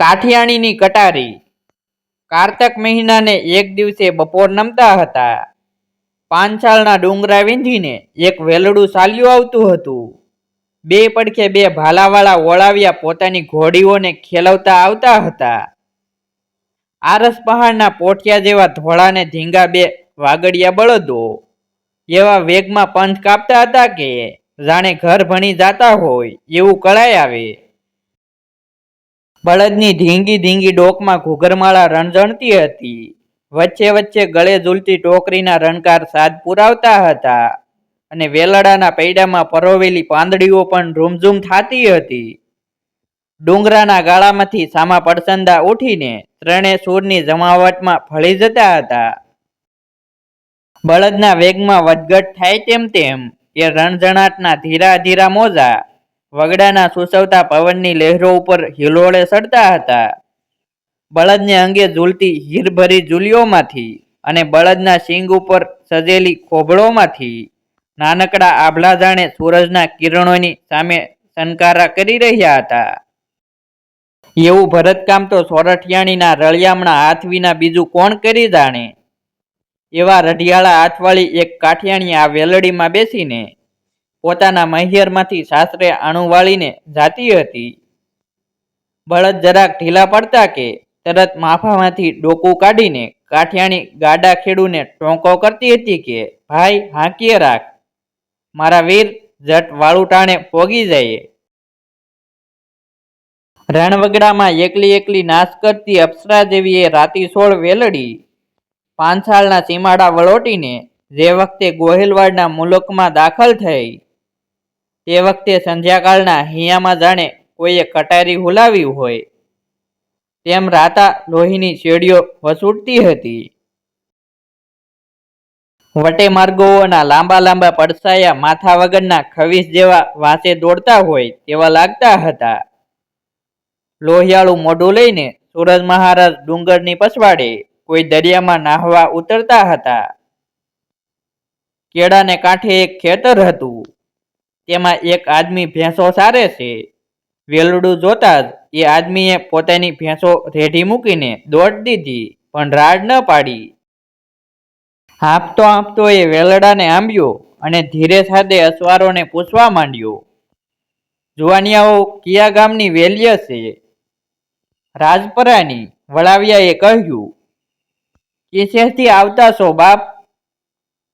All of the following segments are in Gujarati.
કાઠિયાણીની કટારી. કારતક મહિનાને એક દિવસે બપોર નમતા હતા. પાંચાળના ડુંગરા વીંધીને એક વેલડું ચાલ્યું આવતું હતું. બે પડખે બે ભાલાવાળા ઓળાવ્યા પોતાની ઘોડીઓને ખેલવતા આવતા હતા. આરસ પહાડના પોઠિયા જેવા ધોળાને ધીંગા બે વાગડિયા બળદો. એવા વેગમાં પંથ કાપતા હતા કે જાણે ઘર ભણી જાતા હોય એવું કળાય આવે. બળદની ધીંગી ધીંગી ડોકમાં ઘૂઘરમાળા રણઝણતી હતી. વચ્ચે વચ્ચે ગળે ઝૂલતી ટોકરીના રણકાર સાદ પુરાવતા હતા અને વેલડાના પૈડામાં પરોવેલી પાંદડીઓ પણ રૂમઝૂમ થતી હતી. ડુંગરાના ગાળામાંથી સામા પડસંદા ઉઠીને ત્રણે સૂરની જમાવટમાં ફળી જતા હતા. બળદના વેગમાં વધઘટ થાય તેમ તેમ એ રણઝણાટના ધીરા ધીરા મોજા વગડાના સુસવતા પવનની લહેરો ઉપર હિલોળે સડતા હતા. બળદને અંગે ઝૂલતી હીરભરી ઝૂલીઓમાંથી અને બળદના શીંગ ઉપર સજેલી ખોભળોમાંથી નાનકડા આભલા જાણે સૂરજના કિરણોની સામે સંકારા કરી રહ્યા હતા. એવું ભરતકામ તો સોરઠિયાણીના રળિયામણા હાથ વિના બીજું કોણ કરી જાણે? એવા રઢિયાળા હાથવાળી એક કાઠિયાણી આ વેલડીમાં બેસીને પોતાના મહિયરમાંથી સાસરે આણું વાળીને જાતી હતી. બળદ જરાક ઢીલા પડતા કે તરત માફામાંથી ડોકું કાઢીને કાઠિયાણી ગાડા ખેડૂને ટોંકો કરતી હતી કે, ભાઈ, હાંકીએ રાખ. મારા વીર જટ વાળું ટાણે પોગી જાય રણવગડામાં એકલી એકલી નાશ કરતી અપ્સરા એ રાતીસોળ વેલડી પાંચાળના સીમાડા વળોટીને જે વખતે ગોહિલવાડના મુલકમાં દાખલ થઈ તે વખતે સંધ્યાકાળના હિયામાં જાણે કોઈએ કટારી હુલાવી હોય. તેમ રાતા લોહીની શેડીઓ વસૂટતી હતી. વટે માર્ગોના લાંબા લાંબા પડસાયા માથા વગરના ખવીસ જેવા વાંસે દોડતા હોય તેવા લાગતા હતા. લોહિયાળું મોઢું લઈને સૂરજ મહારાજ ડુંગરની પછવાડે કોઈ દરિયામાં નાહવા ઉતરતા હતા. કેળાને કાંઠે એક ખેતર હતું. તેમાં એક આદમી ભેંસો સારે છે. વેલડું જોતા જ એ આદમીએ પોતાની ભેંસો રેઢી મૂકીને દોડ દીધી, પણ રાડ ન પાડી. હાંપતો હાંપતો એ વેલડાને આંબ્યો અને ધીરે સાથે અસવારોને પૂછવા માંડ્યો, જુવાનિયાઓ, કિયા ગામની વેલ્ય છે? રાજપરાની, વળાવિયાએ કહ્યું. કિસેથી આવતા છો બાપ?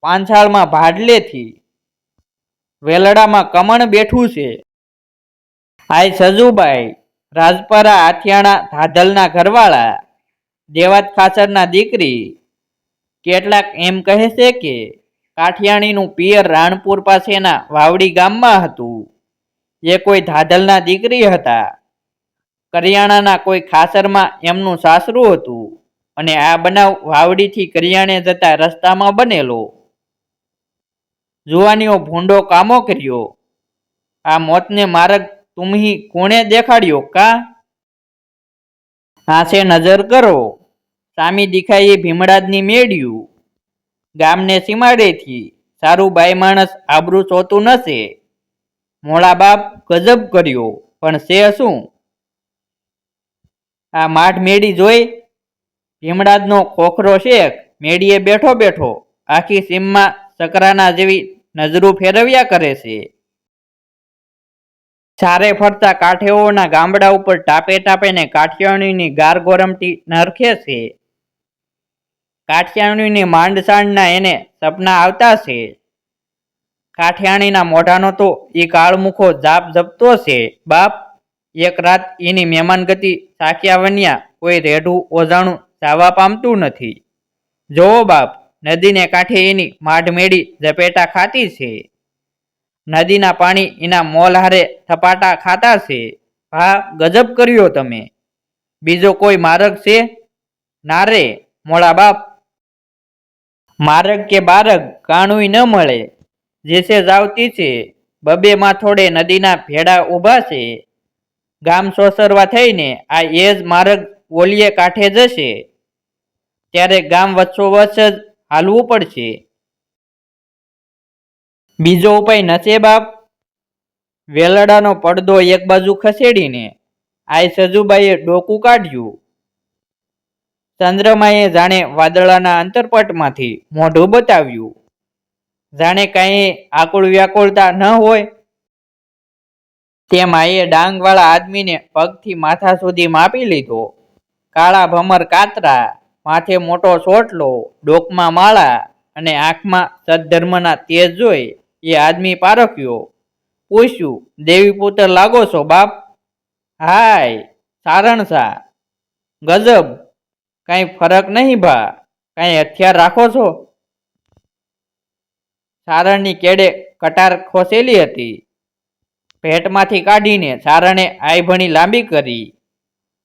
પાંછાળમાં ભાડલેથી. વેલડામાં કમણ બેઠું છે. હાય સજુભાઈ રાજપરા, આથિયાણા, ધાધલના ઘરવાળા, દેવાત ખાસરના દીકરી, કેટલાક એમ કહે છે કે કાઠિયાણીનું પિયર રાણપુર પાસેના વાવડી ગામમાં હતું. જે કોઈ ધાધલના દીકરી હતા. કરિયાણાના કોઈ ખાસરમાં એમનું સાસરું હતું અને આ બનાવ વાવડીથી કરિયાણે જતા રસ્તામાં બનેલો. જુવાનીઓ ભૂંડો કામો કર્યો. આ મોતને માર્ગ તુમ્હી કોણે દેખાડ્યો કા? હાસે નજર કરો. સામી દીખાઈએ ભીમડાદની મેળ્યું. ગામને સીમાડેથી સારું બાઈ માણસ આબરૂ ચોતું નશે મોળા બાપ ગજબ કર્યો, પણ છે શું? આ માઠ મેળી જોઈ ભીમડાદનો ખોખરો શેખ મેળીએ બેઠો બેઠો આખી સીમમાં સકરાના જેવી નજરું ફેરવ્યા કરે છે. ચારે ફરતા કાઠેઓના ગામડા ઉપર ટાપે ટાપેને કાઠિયાણીની ગાર ગોરમટી નરખે છે. કાઠિયાણીની માંડસાંડના એને સપના આવતા છે. કાઠિયાણીના મોઢાનો તો એ કાળમુખો જાપ જપતો છે. બાપ, એક રાત એની મહેમાનગતિ સાખ્યા વન્યા કોઈ રેઢું ઓજાણું જાવા પામતું નથી. જોવો બાપ નદીને કાંઠે એની માઢ મેળી ઝપેટા ખાતી છે. નદીના પાણી એના મોલહારે થપાટા ખાતા છે. ભા ગજબ કર્યો તમે. બીજો કોઈ માર્ગ છે? ના રે, મોળા બાપ. માર્ગ કે બારગ કાણુય ન મળે. જેસે જાવતી છે. બબેમાં થોડે નદીના ભેડા ઊભા છે. ગામ સોસરવા થઈને આ એ જ માર્ગ ઓલીએ કાંઠે જશે. ત્યારે ગામ વચ્ચોવચ્ચ જ હાલવું પડશે. બીજો ઉપાય નથી બાપ. વેલડાનો પડદો એક બાજુ ખસેડીને આય સજુબાઈએ ડોકું કાઢ્યું. ચંદ્રમાએ જાણે વાદળાના અંતરપટમાંથી મોઢું બતાવ્યું. જાણે કાંઈ આકુળ વ્યાકુળતા ન હોય. તેમ આયે ડાંગવાળા આદમીને પગથી માથા સુધી માપી લીધો. કાળા ભમર કાતરા. માથે મોટો સોટલો ડોકમાં માળા અને આંખમાં સદ્ધર્મના તેજ જોઈ એ આદમી પારખ્યો, પૂછ્યું, દેવી પુત્ર લાગો છો, બાપ? હાય સારણસા ગજબ, કાંઈ ફરક નહીં ભા, કાંઈ હથિયાર રાખો છો? સારણની કેડે કટાર ખોસેલી હતી. ભેટમાંથી કાઢીને સારણે આઈ ભણી લાંબી કરી.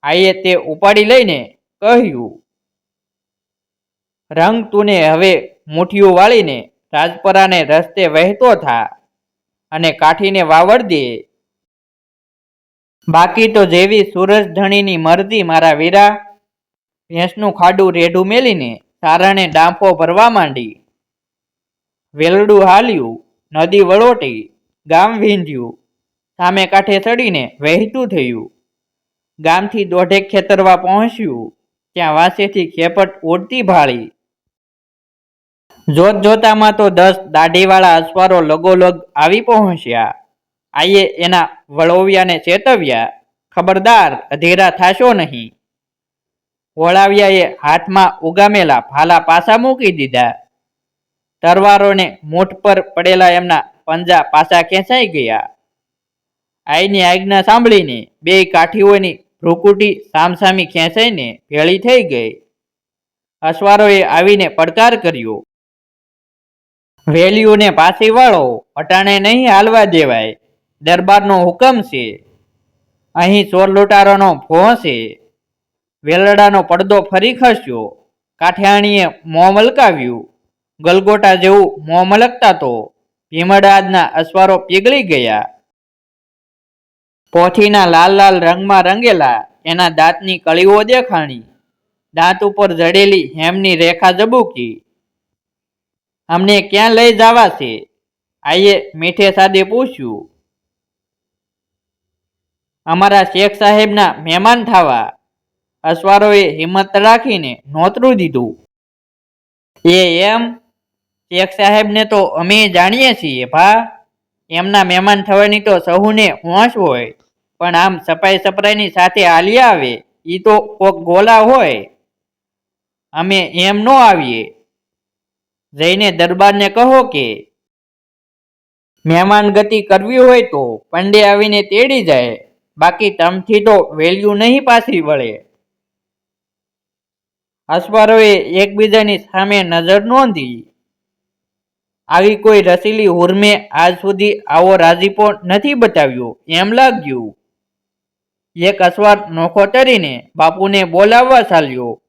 આઈએ તે ઉપાડી લઈને કહ્યું રંગ તુને હવે મુઠ્ઠીઓ વાળીને રાજપરાને રસ્તે વહેતો થા અને કાઠીને વાવડ દે. બાકી તો જેવી સૂરજધણીની મરજી મારા વીરા, ભેંસનું ખાડું રેઢું મેલીને સારણે ડાંફો ભરવા માંડી. વેલડું હાલ્યું, નદી વળોટી, ગામ વીંધ્યું સામે કાંઠે ચડીને વહેતું થયું. ગામથી દોઢેક ખેતરવા પહોંચ્યું, ત્યાં વાસેથી ખેપટ ઓડતી ભાળી. જોત જોતામાં તો દસ દાઢીવાળા અસવારો લગોલગ આવી પહોંચ્યા. આઈએ એના વળોવ્યાને ચેતવ્યા, ખબરદાર, અધીરા થાશો નહીં. વળાવ્યાએ હાથમાં ઉગામેલા ભાલા પાસા મૂકી દીધા. તરવારોને મોઠ પર પડેલા એમના પંજા પાસા ખેંચાઈ ગયા. આઈની આજ્ઞા સાંભળીને બે કાઠીઓની ભ્રુકુટી સામસામી ખેંચાઈને ભેળી થઈ ગઈ. અસવારોએ આવીને પડકાર કર્યો. વેલ્યુને પાછી વાળો, અટાણે નહીં હાલવા દેવાય. દરબારનો હુકમ છે. અહીં ચોર લૂંટારોનો ફો છે. વેલડાનો પડદો ફરી ખસ્યો. કાઠિયાણીએ મોં મલકાવ્યું. ગલગોટા જેવું મોં મલકતા તો ભીમડાદના અસવારો પીગળી ગયા. પોથીના લાલ લાલ રંગમાં રંગેલા એના દાંતની કળીઓ દેખાણી. દાંત ઉપર જડેલી હેમની રેખા જબૂકી અમને ક્યાં લઈ જવા છે? આઈએ મીઠે સાદે પૂછ્યું. અમારા શેખ સાહેબના મહેમાન થવા. અસવારોએ હિંમત રાખીને નોતરું દીધું. એ એમ, શેખ સાહેબને તો અમે જાણીએ છીએ ભા. એમના મહેમાન થવાની તો સહુને હોશ હોય, પણ આમ સફાઈ સપરાઈની સાથે હાલી આવે એ તો કોક ગોલા હોય. અમે એમ ન આવીએ. જઈને દરબારને કહો કે, મહેમાન ગતિ કરવી હોય તો પંડે આવીને તેડી જાય, બાકી તમથી તો વેલ્યુ નહીં પાછી વળે. અસવારોએ એકબીજાની સામે નજર નોંધી. આવી કોઈ રસીલી હુરમે આજ સુધી આવો રાજીપો નથી બતાવ્યો એમ લાગ્યું. એક અસવાર નોખો તરીને બાપુને બોલાવવા ચાલ્યો.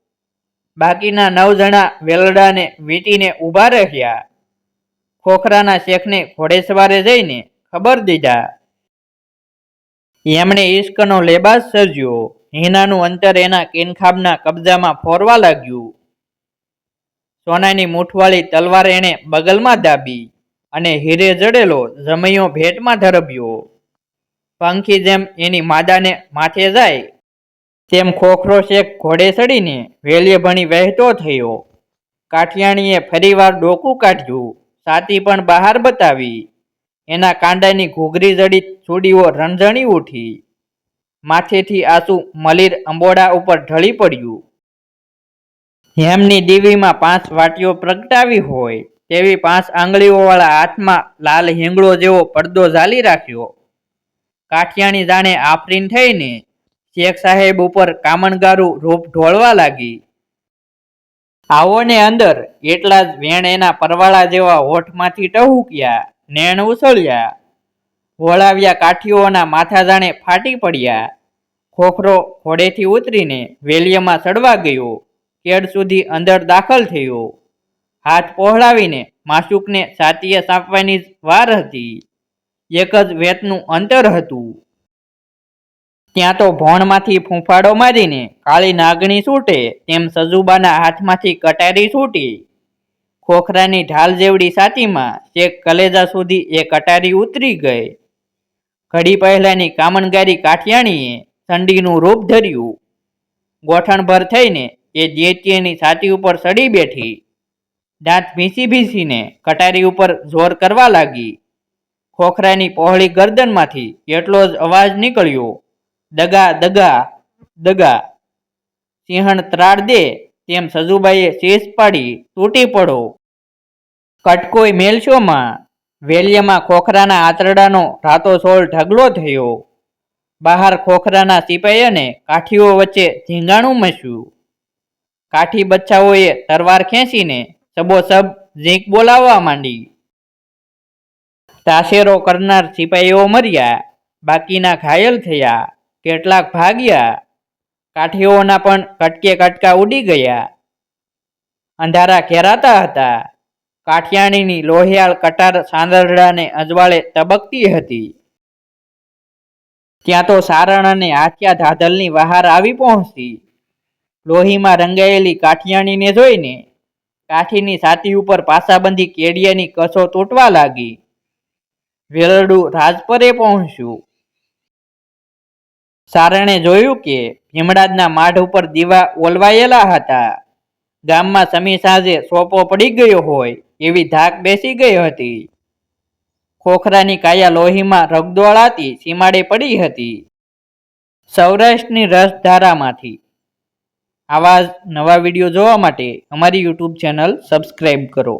બાકીના નવ જણા વેલડાને વીંટીને ઊભા રહ્યા. ખોખરાના શેખને ઘોડેસવારે જઈને ખબર દીધા. એમણે ઈશ્કનો લેબાસ સર્જ્યો. હિનાનું અંતર એના કિનખાબના કબજામાં ફોરવા લાગ્યું. સોનાની મૂઠવાળી તલવાર એણે બગલમાં દાબી અને હીરે જડેલો જમૈયો ભેટમાં ધરબ્યો. પંખી જેમ એની માદાને માથે જાય તેમ ખોખરો શેખ ઘોડે ચડીને વેલીએ ભણી વહેતો થયો. કાઠિયાણીએ ફરીવાર ડોકું કાઢ્યું, સાતી પણ બહાર બતાવી. એના કાંડાની ઘૂઘરી જડિત ચૂડીઓ રણઝણી ઉઠી. માથેથી આંસુ મલીર અંબોડા ઉપર ઢળી પડ્યું. હેમની દીવીમાં પાંચ વાટીઓ પ્રગટાવી હોય તેવી પાંચ આંગળીઓવાળા હાથમાં લાલ હિંગળો જેવો પડદો ઝાલી રાખ્યો. કાઠિયાણી જાણે આફરીન થઈને શેખ સાહેબ ઉપર કામણગારું રૂપ ઢોળવા લાગી. આવોને અંદર એટલા જ વેણ એના પરવાળા જેવા હોઠમાંથી ટહુક્યા, નેણ ઉછળ્યા. વળાવ્યા કાઠીઓના માથા જાણે ફાટી પડ્યા. ખોખરો ઘોડેથી ઉતરીને વેલિયામાં ચડવા ગયો, કેડ સુધી અંદર દાખલ થયો. હાથ પહોળાવીને માસુકને સાતીએ સાંપવાની વાર હતી. એક જ વેતનું અંતર હતું. ત્યાં તો ભોણમાંથી ફૂંફાડો મારીને કાળી નાગણી છૂટે તેમ સજુબાના હાથમાંથી કટારી છૂટી ખોખરાની ઢાલ જેવડી છાતીમાં ચેક કલેજા સુધી એ કટારી ઉતરી ગઈ. ઘડી પહેલાની કામણગારી કાઠિયાણીએ ઠંડીનું રૂપ ધર્યું. ગોઠણભર થઈને એ જેતીની છાતી ઉપર સડી બેઠી. દાંત ભીસી ભીસીને કટારી ઉપર જોર કરવા લાગી. ખોખરાની પહોળી ગરદનમાંથી એટલો જ અવાજ નીકળ્યો. દગા દગા દગા. સિંહણ ત્રાડ દે, તેમ સજુબાઈએ શેષ પાડી, તૂટી પડો. કટકોઈ મેલશોમાં, વેલ્યમાં ખોખરાના આંતરડાનો રાતો સોળ ઢગલો થયો. બહાર ખોખરાના સિપાઈઓને કાઠીઓ વચ્ચે ઝીંગાણું મસ્યું. કાઠી બચ્ચાઓએ તરવાર ખેંચીને સબોસબ ઝીંક બોલાવવા માંડી. તાશેરો કરનાર સિપાઈઓ મર્યા, બાકીના ઘાયલ થયા. કેટલાક ભાગ્યા, કાઠીઓના પણ કટકે કટકા ઉડી ગયા. અંધારા ઘેરાતા હતા. કાઠિયાણીની લોહિયાળ કટાર સાંદરડાને અજવાળે તબકતી હતી. ત્યાં તો સારણ અને આખ્યા ધાધલની વહાર આવી પહોંચતી લોહીમાં રંગાયેલી કાઠિયાણીને જોઈને કાઠીની છાતી ઉપર પાસાબંધી કેડિયાની કસો તૂટવા લાગી. વેલડું રાજપરે પહોંચ્યું. સારણે જોયું કે ભીમડાદના માઢ ઉપર દીવા ઓલવાયેલા હતા. ગામમાં સમી સાંજે સોપો પડી ગયો હોય એવી ધાક બેસી ગઈ હતી. ખોખરાની કાયા લોહીમાં રગદોળાતી સીમાડે પડી હતી. સૌરાષ્ટ્રની રસધારામાંથી. આવા નવા વીડિયો જોવા માટે અમારી યુટ્યુબ ચેનલ સબસ્ક્રાઈબ કરો.